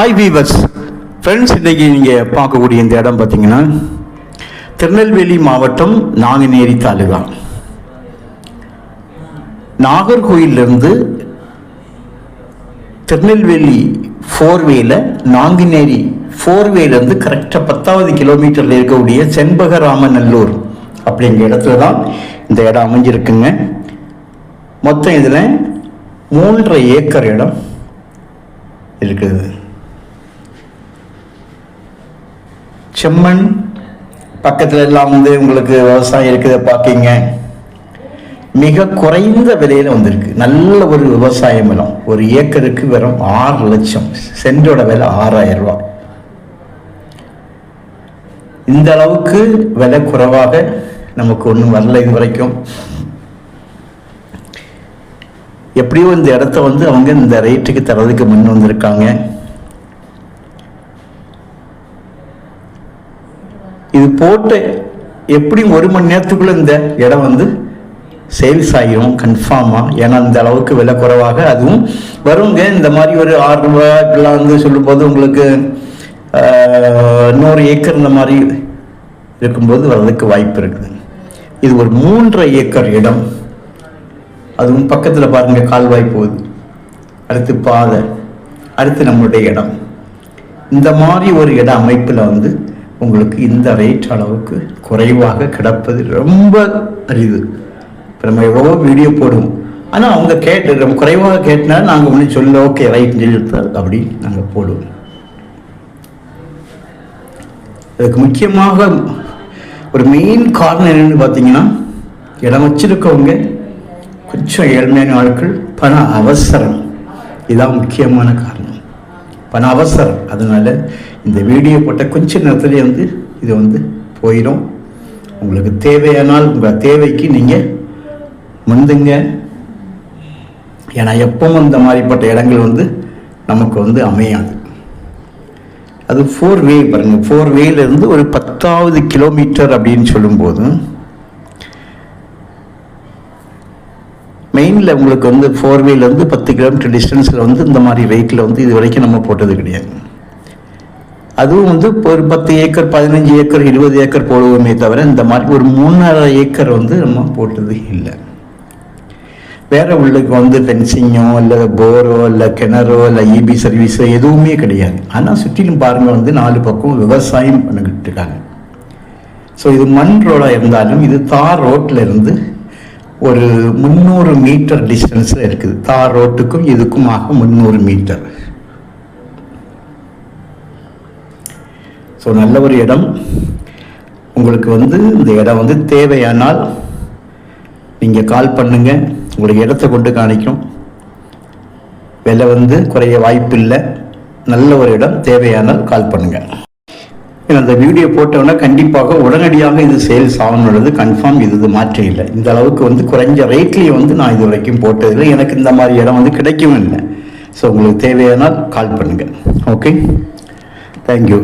Hi viewers friends இன்றைக்கி நீங்கள் பார்க்கக்கூடிய இந்த இடம் பார்த்தீங்கன்னா திருநெல்வேலி மாவட்டம் நாங்குநேரி தாலுகா. நாகர்கோயிலிருந்து திருநெல்வேலி ஃபோர்வேல நாங்குநேரி ஃபோர்வேலேருந்து கரெக்டாக பத்தாவது கிலோமீட்டரில் இருக்கக்கூடிய செண்பகராமநல்லூர் அப்படிங்கிற இடத்துல தான் இந்த இடம் அமைஞ்சிருக்குங்க. மொத்தம் இதில் மூன்றரை ஏக்கர் இடம் இருக்குது. செம்மண் பக்கத்துல எல்லாம் வந்து உங்களுக்கு விவசாயம் இருக்குத பார்க்கீங்க மிக குறைந்த விலையில வந்திருக்கு. நல்ல ஒரு விவசாய நிலம். ஒரு ஏக்கருக்கு வெறும் ஆறு லட்சம். சென்டோட விலை ஆறாயிரம் ரூபா இந்த அளவுக்கு விலை குறைவாக நமக்கு ஒன்றும் வரல இது வரைக்கும். எப்படியோ இந்த இடத்த வந்து அவங்க இந்த ரேட்டுக்கு தரதுக்கு முன் வந்திருக்காங்க. இது போட்டு எப்படியும் ஒரு மணி நேரத்துக்குள்ள இந்த இடம் வந்து சேல்ஸ் ஆகிரும் கன்ஃபார்மாக ஏன்னா அந்த அளவுக்கு விலை குறைவாக அதுவும் வருங்க. இந்த மாதிரி ஒரு ஆறு ரூபாய்க்கெல்லாம் வந்து சொல்லும்போது உங்களுக்கு இன்னொரு நூறு ஏக்கர் இந்த மாதிரி இருக்கும்போது வர்றதுக்கு வாய்ப்பு இருக்குது. இது ஒரு மூன்றரை ஏக்கர் இடம். அதுவும் பக்கத்தில் பாருங்கள் கால்வாய் போகுது. அடுத்து பாதை. அடுத்து நம்மளுடைய இடம். இந்த மாதிரி ஒரு இட அமைப்பில் வந்து உங்களுக்கு இந்த ரேட் அளவுக்கு குறைவாக கிடப்பது ரொம்ப அரிது. இப்போ நம்ம எவ்வளோ வீடியோ போடுவோம். ஆனால் அவங்க கேட்டு ரொம்ப குறைவாக கேட்டினா நாங்கள் ஒன்று சொல்ல ஓகே ரைட் சொல்லிட்டு அப்படி நாங்கள் போடுவோம். அதுக்கு முக்கியமாக ஒரு மெயின் காரணம் என்னன்னு பார்த்தீங்கன்னா இடம் வச்சிருக்கவங்க கொஞ்சம் ஏழ்மையான ஆட்கள் பண அவசரம். இதுதான் முக்கியமான காரணம். பண அவசரம். அதனால் இந்த வீடியோ போட்ட கொஞ்ச நேரத்துலேயே வந்து இது வந்து போயிடும். உங்களுக்கு தேவையானால் உங்கள் தேவைக்கு நீங்கள் முந்துங்க ஏன்னா எப்பவும் இந்த மாதிரிப்பட்ட இடங்கள் வந்து நமக்கு வந்து அமையாது. அது ஃபோர் வே பாருங்கள் ஃபோர் வேலேருந்து ஒரு பத்தாவது கிலோமீட்டர் அப்படின்னு சொல்லும்போதும் மெயினில் உங்களுக்கு வந்து ஃபோர் இருந்து பத்து கிலோமீட்டர் டிஸ்டன்ஸில் வந்து இந்த மாதிரி ரேட்டில் வந்து இது வரைக்கும் நம்ம போட்டது கிடையாது. அதுவும் வந்து ஒரு பத்து ஏக்கர் பதினஞ்சு ஏக்கர் இருபது ஏக்கர் போடுவோமே தவிர இந்த மாதிரி ஒரு மூணரை ஏக்கர் வந்து நம்ம போட்டது இல்லை. வேற உள்ளுக்கு வந்து ஃபென்சிங்கோ இல்லை போரோ இல்லை கிணறோ இல்லை இபி சர்வீஸோ எதுவுமே கிடையாது. ஆனால் சுற்றிலும் பாருங்கள் வந்து நாலு பக்கம் விவசாயம் பண்ணிக்கிட்டு இருக்காங்க. ஸோ இது மண் ரோடாக இருந்தாலும் இது தார் ரோட்டில் இருந்து ஒரு முந்நூறு மீட்டர் டிஸ்டன்ஸில் இருக்குது. தார் ரோட்டுக்கும் இதுக்குமாக முந்நூறு மீட்டர். ஸோ நல்ல ஒரு இடம். உங்களுக்கு வந்து இந்த இடம் வந்து தேவையானால் நீங்கள் கால் பண்ணுங்கள் உங்களுக்கு இடத்த கொண்டு காணிக்கும். விலை வந்து குறைய வாய்ப்பு இல்லை நல்ல ஒரு இடம். தேவையானால் கால் பண்ணுங்கள் அந்த வீடியோ போட்டோன்னா கண்டிப்பாக உடனடியாக இது சேல்ஸ் ஆகணுன்றது கன்ஃபார்ம் இது இது மாற்றம் இல்லை. இந்த அளவுக்கு வந்து குறைஞ்ச ரேட்லேயே வந்து நான் இது வரைக்கும் போட்டதில்லை. எனக்கு இந்த மாதிரி இடம் வந்து கிடைக்கவும் இல்லை ஸோ உங்களுக்கு தேவையானால் கால் பண்ணுங்கள் ஓகே தேங்க்யூ